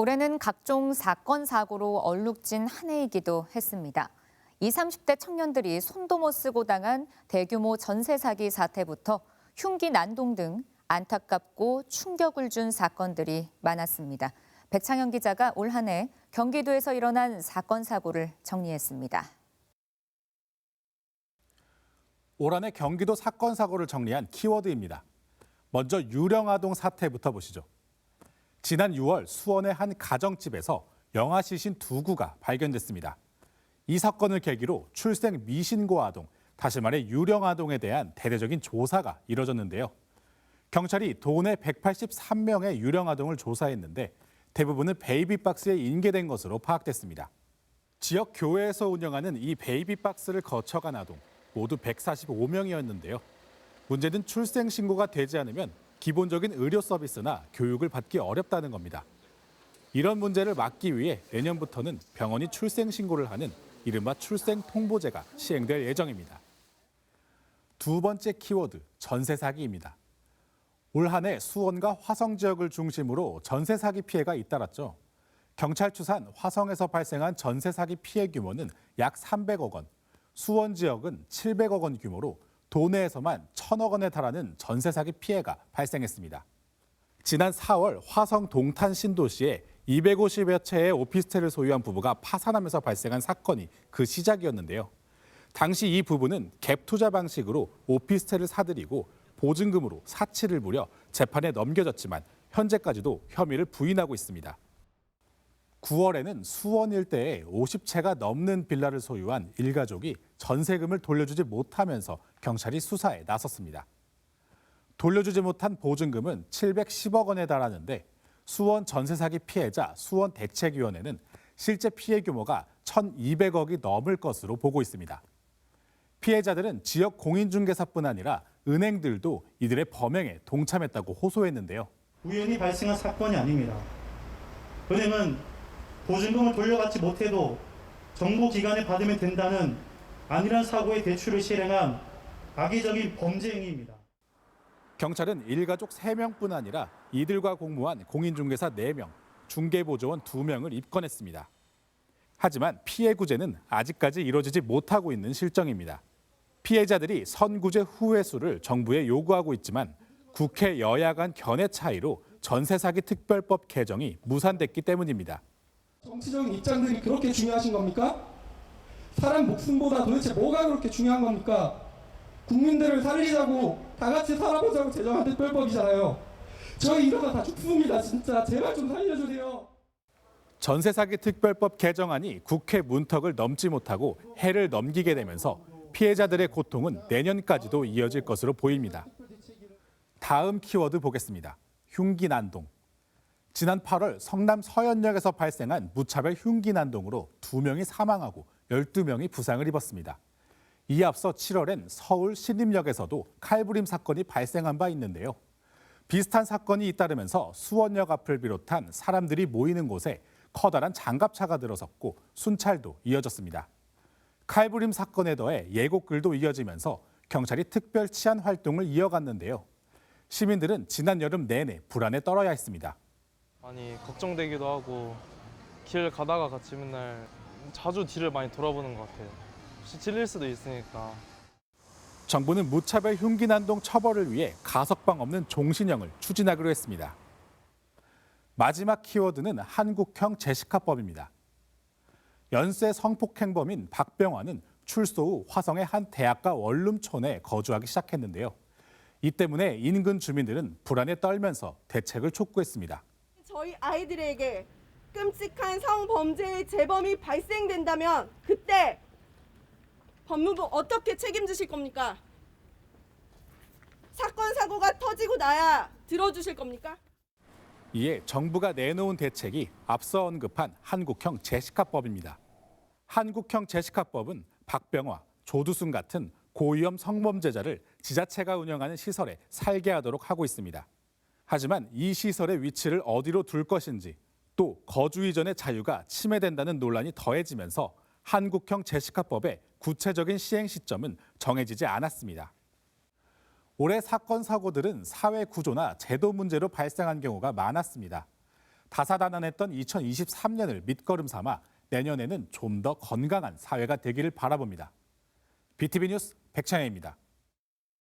올해는 각종 사건 사고로 얼룩진 한 해이기도 했습니다. 20, 30대 청년들이 손도 못 쓰고 당한 대규모 전세 사기 사태부터 흉기 난동 등 안타깝고 충격을 준 사건들이 많았습니다. 백창현 기자가 올 한 해 경기도에서 일어난 사건 사고를 정리했습니다. 올 한 해 경기도 사건 사고를 정리한 키워드입니다. 먼저 유령아동 사태부터 보시죠. 지난 6월 수원의 한 가정집에서 영아 시신 두 구가 발견됐습니다. 이 사건을 계기로 출생 미신고 아동, 다시 말해 유령 아동에 대한 대대적인 조사가 이뤄졌는데요. 경찰이 도내 183명의 유령 아동을 조사했는데 대부분은 베이비박스에 인계된 것으로 파악됐습니다. 지역 교회에서 운영하는 이 베이비박스를 거쳐간 아동 모두 145명이었는데요. 문제는 출생 신고가 되지 않으면 기본적인 의료 서비스나 교육을 받기 어렵다는 겁니다. 이런 문제를 막기 위해 내년부터는 병원이 출생 신고를 하는 이른바 출생 통보제가 시행될 예정입니다. 두 번째 키워드 전세 사기입니다. 올 한해 수원과 화성 지역을 중심으로 전세 사기 피해가 잇따랐죠. 경찰 추산 화성에서 발생한 전세 사기 피해 규모는 약 300억 원, 수원 지역은 700억 원 규모로 도내에서만 1000억 원에 달하는 전세 사기 피해가 발생했습니다. 지난 4월 화성 동탄 신도시에 250여 채의 오피스텔을 소유한 부부가 파산하면서 발생한 사건이 그 시작이었는데요. 당시 이 부부는 갭 투자 방식으로 오피스텔을 사들이고 보증금으로 사치를 부려 재판에 넘겨졌지만 현재까지도 혐의를 부인하고 있습니다. 9월에는 수원 일대에 50채가 넘는 빌라를 소유한 일가족이 전세금을 돌려주지 못하면서 경찰이 수사에 나섰습니다. 돌려주지 못한 보증금은 710억 원에 달하는데 수원 전세 사기 피해자 수원 대책위원회는 실제 피해 규모가 1,200억이 넘을 것으로 보고 있습니다. 피해자들은 지역 공인중개사뿐 아니라 은행들도 이들의 범행에 동참했다고 호소했는데요. 우연히 발생한 사건이 아닙니다. 은행은 보증금을 돌려받지 못해도 정보기관에 받으면 된다는 안일한 사고의 대출을 실행한 악의적인 범죄 행위입니다. 경찰은 일가족 3명뿐 아니라 이들과 공무원 공인중개사 4명, 중개보조원 2명을 입건했습니다. 하지만 피해 구제는 아직까지 이루어지지 못하고 있는 실정입니다. 피해자들이 선구제 후회 수를 정부에 요구하고 있지만 국회 여야 간 견해 차이로 전세 사기 특별법 개정이 무산됐기 때문입니다. 정치적인 입장들이 그렇게 중요하신 겁니까? 사람 목숨보다 도대체 뭐가 그렇게 중요한 겁니까? 국민들을 살리자고 다 같이 살아보자고 제정한 특별법이잖아요. 저희 이러다 다 죽습니다. 진짜 제발 좀 살려주세요. 전세 사기 특별법 개정안이 국회 문턱을 넘지 못하고 해를 넘기게 되면서 피해자들의 고통은 내년까지도 이어질 것으로 보입니다. 다음 키워드 보겠습니다. 흉기 난동. 지난 8월 성남 서현역에서 발생한 무차별 흉기 난동으로 2명이 사망하고 12명이 부상을 입었습니다. 이에 앞서 7월엔 서울 신림역에서도 칼부림 사건이 발생한 바 있는데요. 비슷한 사건이 잇따르면서 수원역 앞을 비롯한 사람들이 모이는 곳에 커다란 장갑차가 들어섰고 순찰도 이어졌습니다. 칼부림 사건에 더해 예고글도 이어지면서 경찰이 특별 치안 활동을 이어갔는데요. 시민들은 지난 여름 내내 불안에 떨어야 했습니다. 많이 걱정되기도 하고 길 가다가 같이 맨날 자주 뒤를 많이 돌아보는 것 같아요. 혹시 찔릴 수도 있으니까. 정부는 무차별 흉기 난동 처벌을 위해 가석방 없는 종신형을 추진하기로 했습니다. 마지막 키워드는 한국형 제시카법입니다. 연쇄 성폭행범인 박병환은 출소 후 화성의 한 대학가 원룸촌에 거주하기 시작했는데요. 이 때문에 인근 주민들은 불안에 떨면서 대책을 촉구했습니다. 저희 아이들에게 끔찍한 성범죄의 재범이 발생된다면 그때 법무부 어떻게 책임지실 겁니까? 사건 사고가 터지고 나야 들어주실 겁니까? 이에 정부가 내놓은 대책이 앞서 언급한 한국형 제시카법입니다. 한국형 제시카법은 박병화, 조두순 같은 고위험 성범죄자를 지자체가 운영하는 시설에 살게 하도록 하고 있습니다. 하지만 이 시설의 위치를 어디로 둘 것인지 또 거주 이전의 자유가 침해된다는 논란이 더해지면서 한국형 제시카법의 구체적인 시행 시점은 정해지지 않았습니다. 올해 사건 사고들은 사회 구조나 제도 문제로 발생한 경우가 많았습니다. 다사다난했던 2023년을 밑거름 삼아 내년에는 좀 더 건강한 사회가 되기를 바라봅니다. BTV 뉴스 백찬혜입니다.